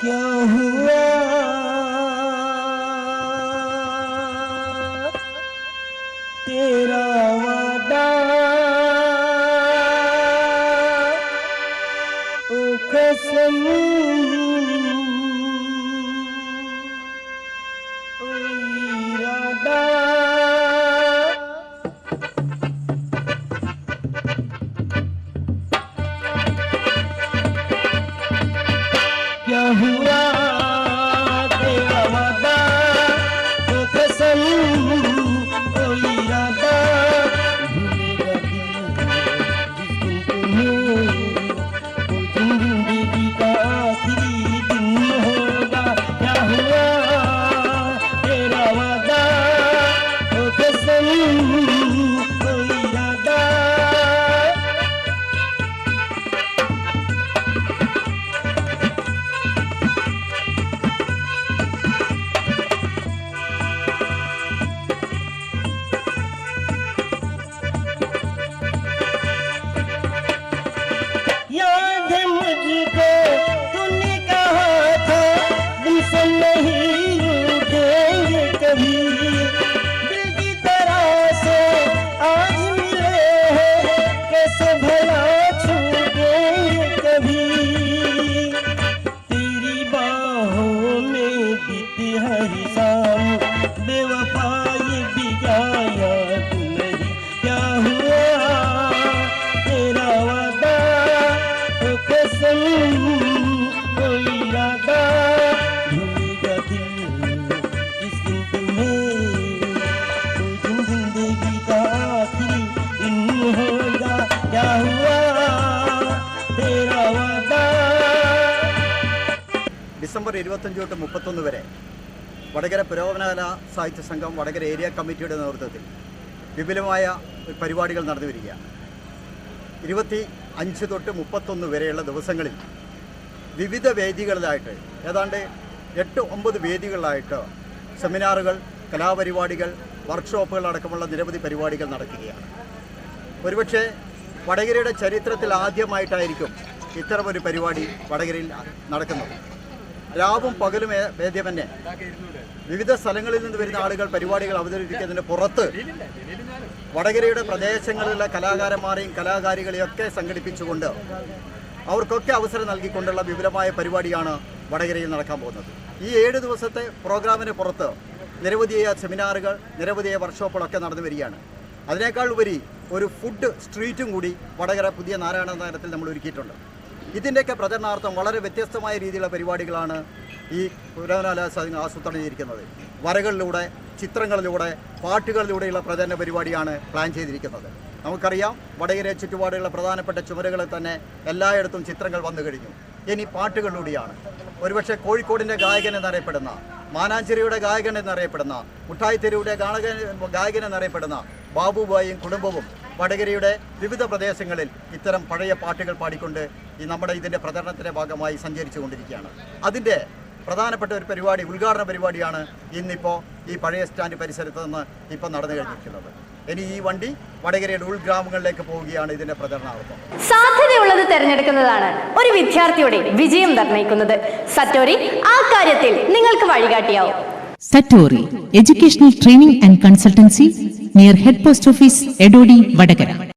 क्या हुआ? तेरा वादा ओ कसम I'm not Yahoo! मुझको कहा था नहीं रूठेंगे कभी। दिल आज कैसे भला छूटेंगे कभी। तेरी बाहों में बीती शाम बेवफा ये ഡിസംബർ ഇരുപത്തഞ്ച് തൊട്ട് മുപ്പത്തൊന്ന് വരെ വടകര പുരോഗമനകല സാഹിത്യ സംഘം വടകര ഏരിയ കമ്മിറ്റിയുടെ നേതൃത്വത്തിൽ വിപുലമായ പരിപാടികൾ നടന്നു വരികയാണ് ഇരുപത്തി അഞ്ച് തൊട്ട് മുപ്പത്തൊന്ന് വരെയുള്ള ദിവസങ്ങളിൽ വിവിധ വേദികളിലായിട്ട് ഏതാണ്ട് എട്ട് ഒമ്പത് വേദികളിലായിട്ട് സെമിനാറുകൾ കലാപരിപാടികൾ വർക്ക്ഷോപ്പുകൾ അടക്കമുള്ള നിരവധി പരിപാടികൾ നടക്കുകയാണ്. ഒരുപക്ഷെ വടകരയുടെ ചരിത്രത്തിൽ ആദ്യമായിട്ടായിരിക്കും ഇത്തരമൊരു പരിപാടി വടകരയിൽ നടക്കുന്നത്. രാവും പകലും ഭേദ്യമന്യേ വിവിധ സ്ഥലങ്ങളിൽ നിന്ന് വരുന്ന ആളുകൾ പരിപാടികൾ അവതരിപ്പിക്കുന്നതിന് പുറത്ത് വടകരയുടെ പ്രദേശങ്ങളിലുള്ള കലാകാരന്മാരെയും കലാകാരികളെയും ഒക്കെ സംഘടിപ്പിച്ചുകൊണ്ട് അവർക്കൊക്കെ അവസരം നൽകിക്കൊണ്ടുള്ള വിപുലമായ പരിപാടിയാണ് വടകരയിൽ നടക്കാൻ പോകുന്നത്. ഈ ഏഴ് ദിവസത്തെ പ്രോഗ്രാമിന് പുറത്ത് നിരവധിയായ സെമിനാറുകൾ നിരവധിയായ വർക്ക്ഷോപ്പുകളൊക്കെ നടന്നു വരികയാണ്. അതിനേക്കാൾ ഉപരി ഒരു ഫുഡ് സ്ട്രീറ്റും കൂടി വടകര പുതിയ നാരായണ നഗരത്തിൽ നമ്മൾ ഒരുക്കിയിട്ടുണ്ട്. ഇതിന്റെയൊക്കെ പ്രചരണാർത്ഥം വളരെ വ്യത്യസ്തമായ രീതിയിലുള്ള പരിപാടികളാണ് ഈ പുരാതന സംഘം ആസൂത്രണം ചെയ്തിരിക്കുന്നത്. വരകളിലൂടെ ചിത്രങ്ങളിലൂടെ പാട്ടുകളിലൂടെയുള്ള പ്രചരണ പരിപാടിയാണ് പ്ലാൻ ചെയ്തിരിക്കുന്നത്. നമുക്കറിയാം വടകര ചുറ്റുപാടുള്ള പ്രധാനപ്പെട്ട ചുമരുകളിൽ തന്നെ എല്ലായിടത്തും ചിത്രങ്ങൾ വന്നു കഴിഞ്ഞു. ഇനി പാട്ടുകളിലൂടെയാണ്. ഒരുപക്ഷെ കോഴിക്കോടിന്റെ ഗായകൻ എന്നറിയപ്പെടുന്ന മാനാഞ്ചേരിയുടെ ഗായകൻ എന്നറിയപ്പെടുന്ന മുട്ടായിത്തെരുവിടെ ഗായകൻ ഗായകൻ എന്നറിയപ്പെടുന്ന ബാബുബായും കുടുംബവും വടകരയുടെ വിവിധ പ്രദേശങ്ങളിൽ ഇത്തരം പഴയ പാട്ടുകൾ പാടിക്കൊണ്ട് ഈ നമ്മുടെ ഇതിന്റെ പ്രചരണത്തിന്റെ ഭാഗമായി സഞ്ചരിച്ചു കൊണ്ടിരിക്കുകയാണ് അതിന്റെ പ്രധാനപ്പെട്ട ഒരു പരിപാടി ഉദ്ഘാടന പരിപാടിയാണ് ഇന്നിപ്പോൾ ഈ പഴയ സ്റ്റാൻഡ് പരിസരത്ത് നിന്ന് ഇപ്പോൾ നടന്നു കഴിഞ്ഞിരിക്കുന്നത്. ഇനി ഈ വണ്ടി വടകരയുടെ ഉൾഗ്രാമങ്ങളിലേക്ക് പോവുകയാണ് ഇതിന്റെ പ്രചരണാർത്ഥം. സാധ്യതയുള്ളത് തിരഞ്ഞെടുക്കുന്നതാണ് ഒരു വിദ്യാർത്ഥിയുടെ വിജയം നിർണയിക്കുന്നത് സറ്റോരി ആ കാര്യത്തിൽ നിങ്ങൾക്ക് വഴികാട്ടിയാവും. Satori educational training and Consultancy near Head Post Office, Edodi, Vadagara.